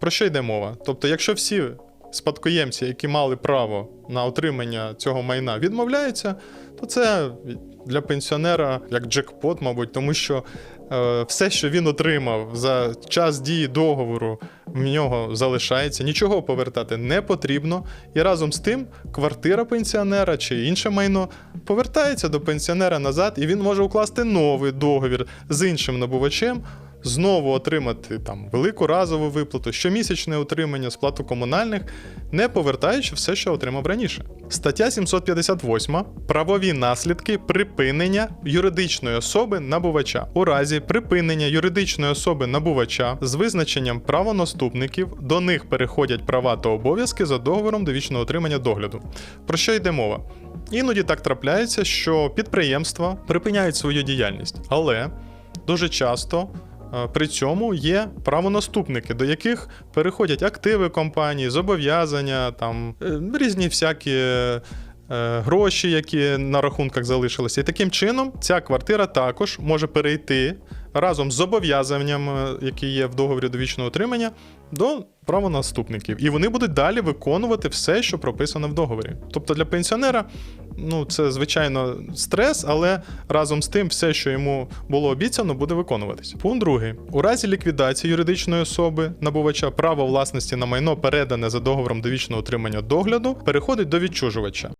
Про що йде мова? Тобто, якщо всі спадкоємці, які мали право на отримання цього майна, відмовляються, то це для пенсіонера як джекпот, мабуть, тому що е, все, що він отримав за час дії договору, в нього залишається, нічого повертати не потрібно. І разом з тим квартира пенсіонера чи інше майно повертається до пенсіонера назад, і він може укласти новий договір з іншим набувачем. Знову отримати там велику разову виплату, щомісячне утримання, сплату комунальних, не повертаючи все, що отримав раніше. Стаття 758. Правові наслідки припинення юридичної особи набувача. У разі припинення юридичної особи набувача з визначенням правонаступників до них переходять права та обов'язки за договором довічного отримання догляду. Про що йде мова? Іноді так трапляється, що підприємства припиняють свою діяльність, але дуже часто при цьому є правонаступники, до яких переходять активи компанії, зобов'язання, там е, різні всякі. е, Гроші, які на рахунках залишилися, і таким чином ця квартира також може перейти разом з зобов'язанням, е, які є в договорі довічного отримання, до правонаступників. І вони будуть далі виконувати все, що прописано в договорі. Тобто для пенсіонера, ну це звичайно стрес, але разом з тим, все, що йому було обіцяно, буде виконуватись. Пункт другий: у разі ліквідації юридичної особи набувача право власності на майно передане за договором довічного отримання догляду переходить до відчужувача.